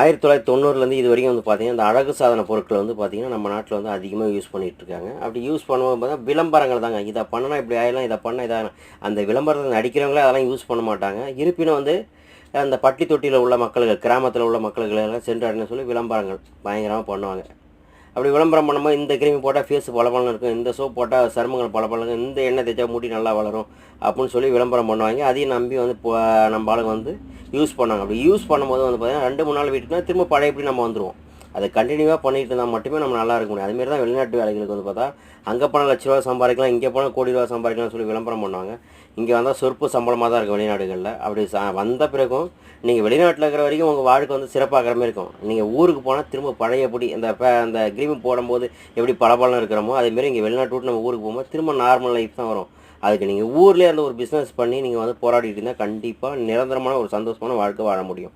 ஆயிரத்தி தொள்ளாயிரத்தி தொண்ணூறுலேருந்து இது வரைக்கும் வந்து பார்த்திங்கன்னா அந்த அழகு சாதன பொருட்களை வந்து பார்த்திங்கன்னா நம்ம நாட்டில் வந்து அதிகமாக யூஸ் பண்ணிகிட்டு இருக்காங்க அப்படி யூஸ் பண்ணும்போது பார்த்தா விளம்பரங்கள் தாங்க. இதை பண்ணனா இப்படி ஆயிடலாம் இதை பண்ண இதாக அந்த விளம்பரத்தை நடிக்கிறவங்களே அதெல்லாம் யூஸ் பண்ண மாட்டாங்க. இருப்பினும் வந்து அந்த பட்டி தொட்டியில் உள்ள மக்களுக்கு கிராமத்தில் உள்ள மக்களுக்கு எல்லாம் சென்று சொல்லி விளம்பரங்கள் பயங்கரமாக பண்ணுவாங்க. அப்படி விளம்பரம் பண்ணும்போது இந்த கிரீம் போட்டால் ஃபேஸ் பளபளன்னு இருக்கும். இந்த சோப் போட்டால் சருமங்கள் பளபளன்னு இந்த எண்ணெய் தேய்ச்சா முடி நல்லா வளரும் அப்படின்னு சொல்லி விளம்பரம் பண்ணுவாங்க. அதையும் நம்பி வந்து இப்போ நம்ம ஆளுங்க வந்து யூஸ் பண்ணாங்க. அப்படி யூஸ் பண்ணும்போது வந்து பார்த்தீங்கன்னா ரெண்டு மூணு நாள் வீட்டுக்குனா திரும்ப பழையபடி நம்ம வந்துடுவோம் அதை கண்டினியூவாக பண்ணிட்டு இருந்தால் மட்டுமே நம்ம நல்லா இருக்க முடியும். அதுமாரி தான் வெளிநாட்டு வேலைகளுக்கு வந்து பார்த்தா அங்கே போனால் லட்ச ரூபா சம்பாதிக்கலாம் இங்கே போனால் கோடி ரூபா சம்பாதிக்கலாம்னு சொல்லி விளம்பரம் பண்ணுவாங்க. இங்கே வந்தால் சொற்பு சம்பளமாக தான் இருக்கும் வெளிநாடுகளில். அப்படி ச வந்த பிறகும் நீங்கள் வெளிநாட்டில் இருக்கிற வரைக்கும் உங்கள் வாழ்க்கை வந்து சிறப்பாகிற மாதிரி இருக்கும். நீங்கள் ஊருக்கு போனால் திரும்ப பழையபடி இந்த ப அந்த கிரீம் போடும்போது எப்படி பளபளன்னு இருக்கிறோமோ அதேமாரி இங்கே வெளிநாட்டு விட்டு நம்ம ஊருக்கு போகும்போது திரும்ப நார்மல் லைஃப் தான் வரும். அதுக்கு நீங்கள் ஊர்லேயே அந்த ஒரு பிஸ்னஸ் பண்ணி நீங்கள் வந்து போராடிட்டு இருந்தால் கண்டிப்பாக நிரந்தரமான ஒரு சந்தோஷமான வாழ்க்கை வாழ முடியும்.